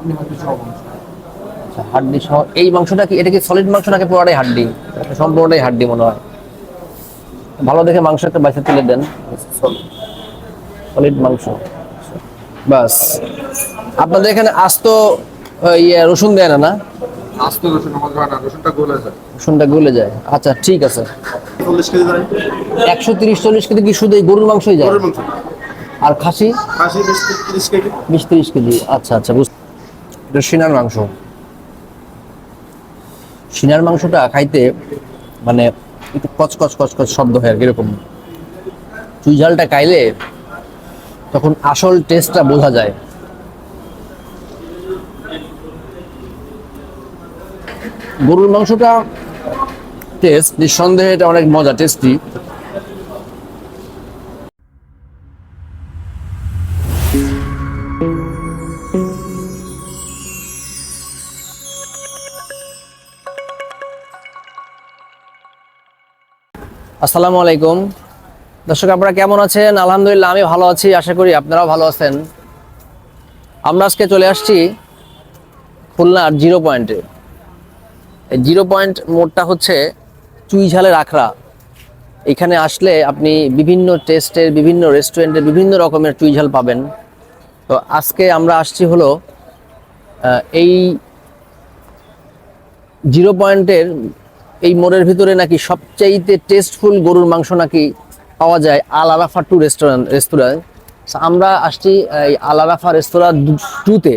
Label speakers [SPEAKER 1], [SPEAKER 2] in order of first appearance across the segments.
[SPEAKER 1] আপনি হয়তো
[SPEAKER 2] আচ্ছা হাড্ডি সহ এই মাংসটা কি এটা কি সলিড মাংস নাকি পুরোটাই হাড্ডি? সম্পূর্ণটাই হাড্ডি মনে হয়। ভালো দেখে মাংস একটা বাইসে তুলে দেন। সলিড মাংস। বাস। আপনাদের এখানে আস্ত ইয়ে রসুন দেয় না না?
[SPEAKER 1] আস্ত রসুন আমাদের হয় না রসুনটা গলে যায়।
[SPEAKER 2] রসুনটা গলে যায়। আচ্ছা ঠিক আছে।
[SPEAKER 1] চল্লিশ কেজি ধরেন।
[SPEAKER 2] একশো তিরিশ চল্লিশ কেজি কি শুধু এই গরুর মাংসই যায়?
[SPEAKER 1] গরুর মাংস।
[SPEAKER 2] আর খাসি?
[SPEAKER 1] খাসি বিশ তিরিশ কেজি।
[SPEAKER 2] বিশ তিরিশ কেজি। আচ্ছা আচ্ছা বুঝতে এটা সিনার মাংস। সিনার মাংসটা খাইতে মানে একটু কচকচ কচকচ শব্দ হয় আর কি এরকম। চুই ঝালটা খাইলে তখন আসল টেস্টটা বোঝা যায়। গরুর মাংসটা টেস্ট নিঃসন্দেহে এটা অনেক মজা টেস্টি আসসালামু আলাইকুম। দর্শক, আপনারা কেমন আছেন? আলহামদুলিল্লাহ, আমি ভালো আছি, আশা করি আপনারাও ভালো আছেন। আমরা আজকে চলে আসছি খুলনার জিরো পয়েন্টে। এই জিরো পয়েন্ট মোড়টা হচ্ছে চুই ঝালের আখড়া। এখানে আসলে আপনি বিভিন্ন টেস্টের, বিভিন্ন রেস্টুরেন্টের বিভিন্ন রকমের চুই ঝাল পাবেন। তো আজকে আমরা আসছি হলো এই জিরো পয়েন্টের এই মোড়ের ভিতরে নাকি সবচাইতে টেস্টফুল গরুর মাংস নাকি পাওয়া যায় আল আরাফা টু রেস্টুরেন্ট রেস্তোরাঁ আমরা আসছি এই আল আরাফা রেস্তোরাঁ টুতে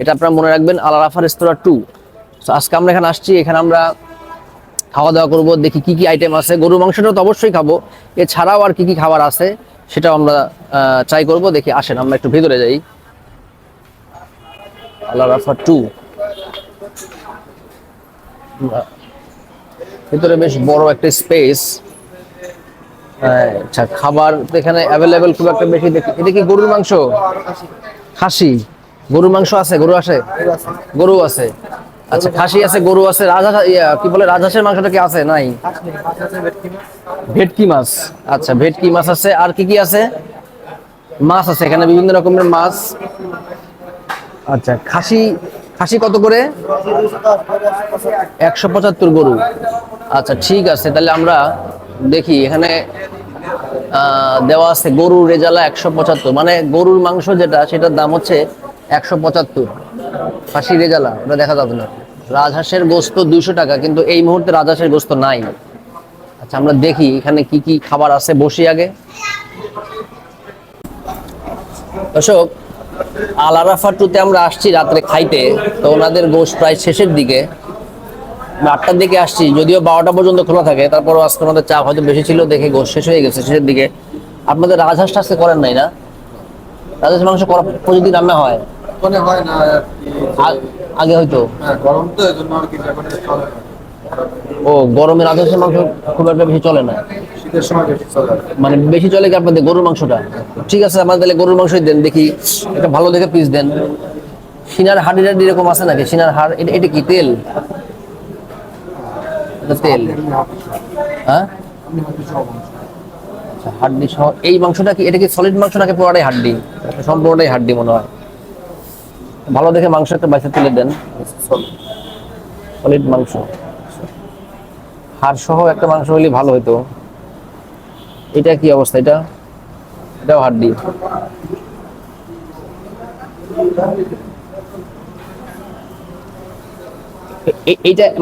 [SPEAKER 2] এটা আপনারা মনে রাখবেন আল আরাফা রেস্তোরাঁ টু আজকে আমরা এখানে আসছি, এখানে আমরা খাওয়া দাওয়া করব, দেখি কি কি আইটেম আছে। গরুর মাংসটা তো অবশ্যই খাব। এছাড়াও আর কি কি খাবার আছে, সেটাও আমরা ট্রাই করব। দেখি, আসেন, আমরা একটু ভিতরে যাই। আল আরাফা টু ভিতরে বেশ বড় একটা স্পেস আচ্ছা খাবার এখানে অ্যাভেলেবেল খুব একটা বেশি দেখি এটা কি গরুর মাংস? খাসি। গরুর মাংস আছে, গরু আছে? গরু আছে। আচ্ছা খাসি আছে, গরু আছে। রাজহাঁস কি বলে, রাজহাঁসের মাংসটা কি আছে? নাই? ভেটকি মাছ। আচ্ছা ভেটকি মাছ আছে। আর কি কি আছে? মাছ আছে, এখানে বিভিন্ন রকমের মাছ। আচ্ছা খাসি খাসি কত করে? একশো পঁচাত্তর গরু। আচ্ছা ঠিক আছে, তাহলে আমরা দেখি, এখানে দেওয়া আছে গরু রেজালা একশো পঁচাত্তর। মানে গরুর মাংস যেটা, সেটার দাম হচ্ছে একশো পঁচাত্তর। খাসি রেজালা ওটা দেখা যাবে না। রাজহাঁসের গোস্ত দুইশো টাকা, কিন্তু এই মুহূর্তে রাজহাঁসের গোস্ত নাই। আচ্ছা আমরা দেখি এখানে কি কি খাবার আছে, বসি আগে। দর্শক আল আরাফা টুতে আমরা আসছি রাত্রে খাইতে তো ওনাদের গোশ প্রায় শেষের দিকে। আটটার দিকে আসছি যদিও বারোটা পর্যন্ত খোলা থাকে তারপরও আজকে আমাদের চাপ হয়তো বেশি ছিল দেখে গোশ শেষ হয়ে গেছে শেষের দিকে। আপনাদের রাজহাঁস টাজকে করেন নাই না? রাজহাঁস মাংস করা প্রতিদিন রান্না হয়?
[SPEAKER 1] হয় না
[SPEAKER 2] আগে হয়তো
[SPEAKER 1] হ্যাঁ গরম তো।
[SPEAKER 2] ও গরমে রাজহাঁসের মাংস খুব একটা বেশি চলে না।
[SPEAKER 1] শীতের সময় বেশি চলে
[SPEAKER 2] মানে বেশি চলে কি আপনাদের গরুর মাংসটা? ঠিক আছে আমাদের তাহলে গরুর মাংসই দেন দেখি। একটা ভালো দেখে পিস দেন। সিনার হাড়ি টাড়ি এরকম আছে নাকি? সিনার হাড় এটা কি তেল? তেল। হ্যাঁ? আচ্ছা হাড্ডি সহ এই মাংসটা কি এটা কি সলিড মাংস নাকি পুরোটাই হাড্ডি সম্পূর্ণটাই হাড্ডি মনে হয়। ভালো দেখে মাংস একটা বাইসে তুলে দেন। সলিড মাংস। হাড় সহ একটা মাংস হলে ভালো হতো এটা কি অবস্থা? এটা? এটাও হাড্ডি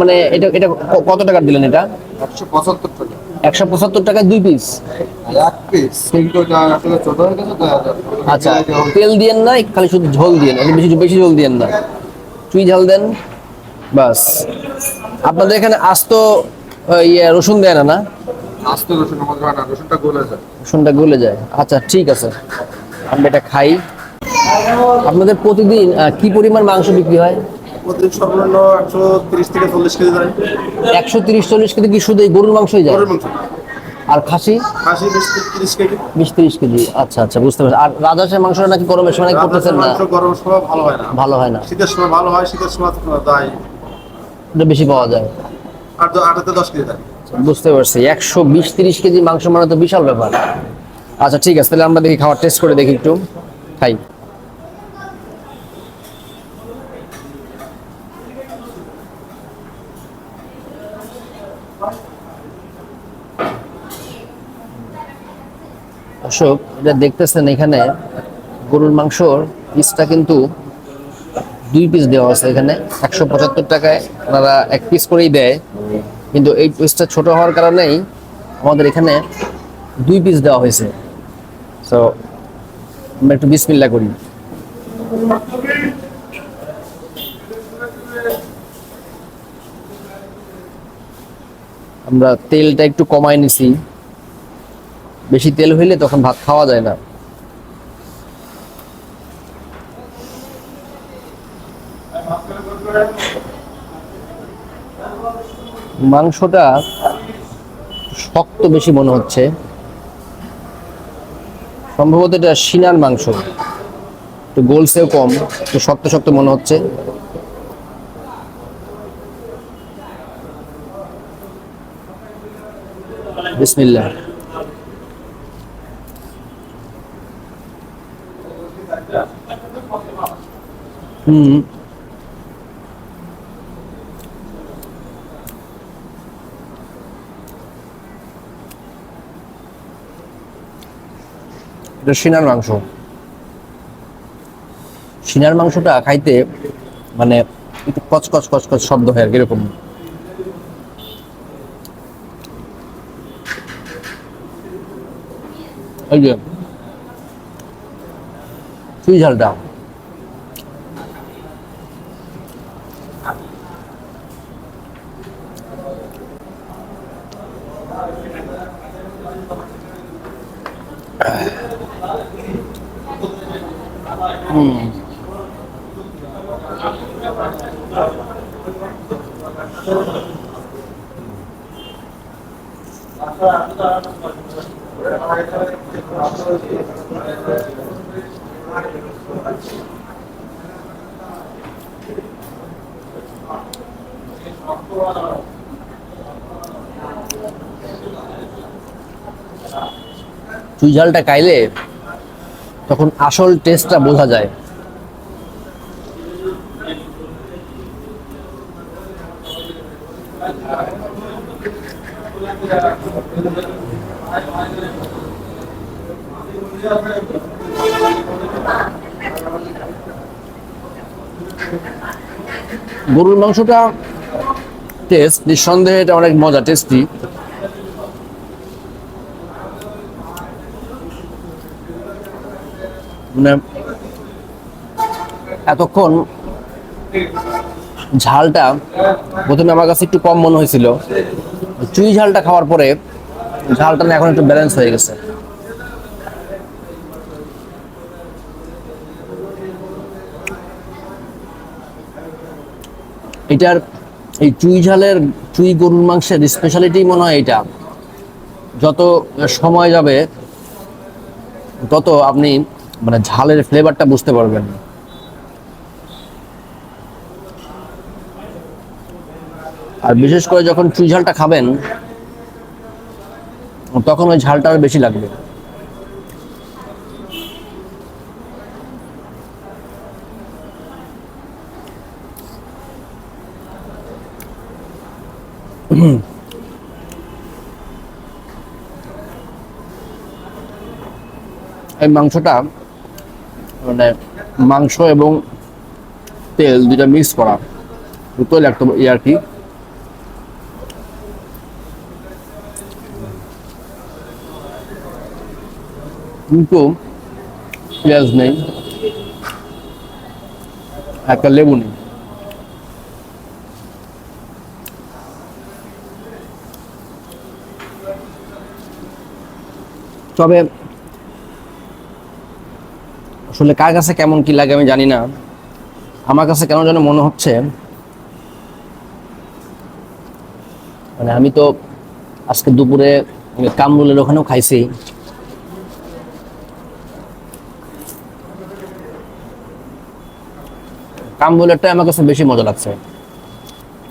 [SPEAKER 2] মানে এটা এটা কত টাকা দিলেন এটা?
[SPEAKER 1] একশো পঁচাত্তর টাকা।
[SPEAKER 2] একশো পঁচাত্তর টাকায় দুই পিস
[SPEAKER 1] এক পিস কিন্তু ওটা আসলে ছোট হয়ে গেছে
[SPEAKER 2] আচ্ছা তেল দিয়েন না খালি শুধু ঝোল দিয়েন বেশি বেশি ঝোল দিয়েন না। চুই ঝাল দেন বাস। আপনাদের এখানে আস্ত ইয়ে রসুন দেয় না না?
[SPEAKER 1] আস্ত রসুন আমাদের হয় না রসুনটা গলে যায়।
[SPEAKER 2] রসুনটা গলে যায়। আচ্ছা ঠিক আছে। আমরা এটা খাই। আপনাদের প্রতিদিন আহ, কি পরিমাণ মাংস বিক্রি হয়?
[SPEAKER 1] প্রতিদিন সর্বনিম্ন একশো তিরিশ থেকে চল্লিশ কেজি
[SPEAKER 2] একশো তিরিশ চল্লিশ কেজি কি শুধু গরুর মাংসই যায়?
[SPEAKER 1] গরুর মাংস।
[SPEAKER 2] আর খাসি?
[SPEAKER 1] খাসি বিশ কেজি।
[SPEAKER 2] বিশ তিরিশ কেজি। আচ্ছা আচ্ছা বুঝতে পারছি। আর মাংসটা নাকি গরমের সময় নাকি করতেছেন না?
[SPEAKER 1] গরমের সময় ভালো হয় না।
[SPEAKER 2] ভালো হয় না।
[SPEAKER 1] শীতের সময় ভালো হয় শীতের সময় দায়
[SPEAKER 2] বেশি পাওয়া যায়।
[SPEAKER 1] আর দ- আটাতে দশ কেজি
[SPEAKER 2] বুঝতে পারছি। একশো বিশ তিরিশ কেজি মাংস মানে তো বিশাল ব্যাপার। আচ্ছা ঠিক আছে, তাহলে আমরা দেখি, খাওয়ার টেস্ট করে দেখি একটু। খাই। অশোক, এটা দেখতেছেন এখানে গরুর মাংসর পিসটা কিন্তু দুই পিস দেওয়া আছে এখানে। একশো পঁচাত্তর টাকায় ওনারা এক পিস করেই দেয়। কিন্তু এই পিসটা ছোট হওয়ার কারণেই আমাদের এখানে দুই পিস দেওয়া হয়েছে। তো আমরা একটু বিসমিল্লা করি। আমরা তেলটা একটু কমায় নিছি। বেশি তেল হইলে তখন ভাত খাওয়া যায় না। মাংসটা শক্ত বেশি মনে হচ্ছে। সম্ভবত এটা সিনার মাংস। একটু গোলসেও কম, একটু শক্ত শক্ত মনে হচ্ছে। বিসমিল্লাহ। হুম। এটা সিনার মাংস। সিনার মাংসটা খাইতে মানে একটু কচকচ কচকচ শব্দ হয় আর কি এরকম। ঝালটা। চুই ঝালটা খাইলে? তখন আসল টেস্টটা বোঝা যায়। গরুর মাংসটা টেস্ট নিঃসন্দেহে এটা অনেক মজা টেস্টি মানে এতক্ষণ ঝালটা প্রথমে আমার কাছে একটু কম মনে হয়েছিল। চুই ঝালটা খাওয়ার পরে ঝালটা না এখন একটু ব্যালেন্স হয়ে গেছে। এটার এই চুই ঝালের, চুই গরুর মাংসের স্পেশালিটি মনে হয় এটা। যত সময় যাবে, তত আপনি মানে ঝালের ফ্লেভারটা বুঝতে পারবেন। আর বিশেষ করে যখন চুই ঝালটা খাবেন, তখন ওই ঝালটা আর বেশি লাগবে। এই মাংসটা মানে মাংস এবং তেল দুটা মিক্স করা। দুটোই লাগতো ই আর কি? কিন্তু পেঁয়াজ নেই। একটা লেবু নেই। তবে আসলে কার কাছে কেমন কি লাগে আমি জানি না। আমার কাছে কেন যেন মনে হচ্ছে মানে আমি তো আজকে দুপুরে কামরুলের ওখানেও খাইছি। কামরুলেরটাই আমার কাছে বেশি মজা লাগছে।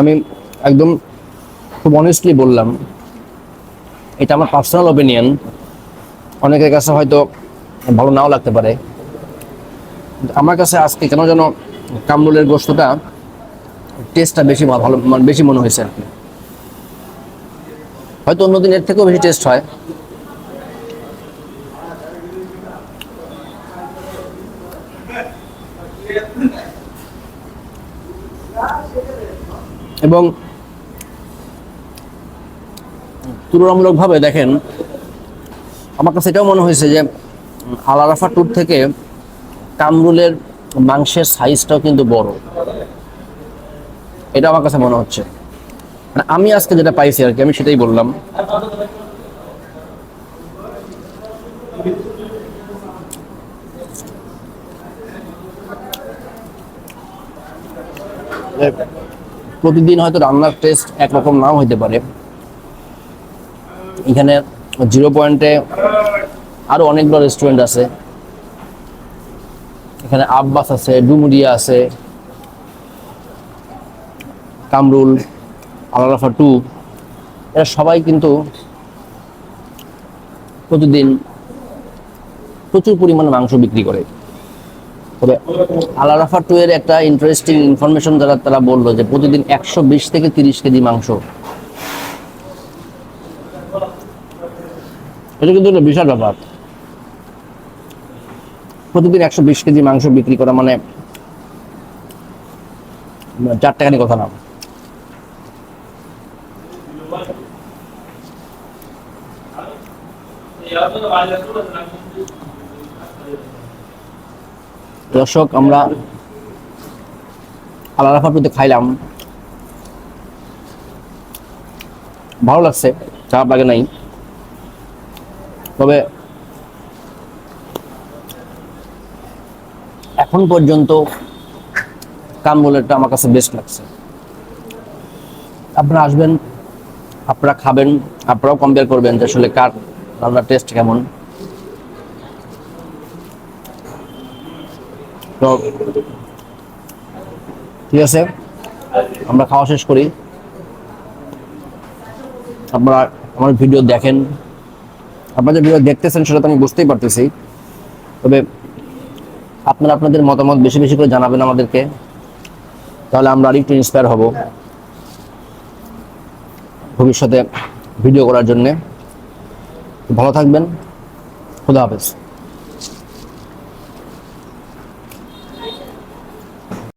[SPEAKER 2] আমি একদম খুব অনেস্টলি বললাম, এটা আমার পার্সোনাল ওপিনিয়ন অনেকের কাছে হয়তো ভালো নাও লাগতে পারে। আমার কাছে আজকে কেন যেন কামরুলের গোস্তটা টেস্টটা বেশি ভালো মানে বেশি মনে হয়েছে আর কি। হয়তো অন্য দিনের থেকেও বেশি টেস্ট হয়। এবং তুলনামূলকভাবে দেখেন, আমার কাছে এটাও মনে হয়েছে যে আলারাফা ট্যুর থেকে কামরুলের মাংসের সাইজটাও কিন্তু বড়। এটা আমার কাছে মনে হচ্ছে। মানে আমি আজকে যেটা পাইছি আর কি, আমি সেটাই বললাম। প্রতিদিন হয়তো রান্নার টেস্ট একরকম নাও হইতে পারে। এখানে জিরো পয়েন্টে আরও অনেকগুলো রেস্টুরেন্ট আছে। এখানে আব্বাস আছে, ডুমুরিয়া আছে, কামরুল, আলারাফা টু। এরা সবাই কিন্তু প্রতিদিন প্রচুর পরিমাণে মাংস বিক্রি করে। তবে আলারাফা টু এর একটা ইন্টারেস্টিং ইনফরমেশন যারা, তারা বলল যে প্রতিদিন একশো বিশ থেকে তিরিশ কেজি মাংস। এটা কিন্তু একটা বিশাল ব্যাপার। প্রতিদিন একশো বিশ কেজি মাংস বিক্রি করা মানে চার টাকানি কথা না। দর্শক, আমরা আলাদা ফাটুতে খাইলাম। ভালো লাগছে, খারাপ লাগে নাই। তবে এখন পর্যন্ত কাম কামরুলেরটা আমার কাছে বেস্ট লাগছে। আপনারা আসবেন, আপনারা খাবেন, আপনারাও কম্পেয়ার করবেন যে আসলে কার রান্নার টেস্ট কেমন। তো, ঠিক আছে, আমরা খাওয়া শেষ করি। আপনারা আমার ভিডিও দেখেন। আপনারা যে ভিডিও দেখতেছেন সেটা তো আমি বুঝতেই পারতেছি। তবে আপনারা আপনাদের মতামত বেশি বেশি করে জানাবেন আমাদেরকে। তাহলে আমরা আরেকটু ইন্সপায়ার হব ভবিষ্যতে ভিডিও করার জন্যে। ভালো থাকবেন। খুদা হাফেজ।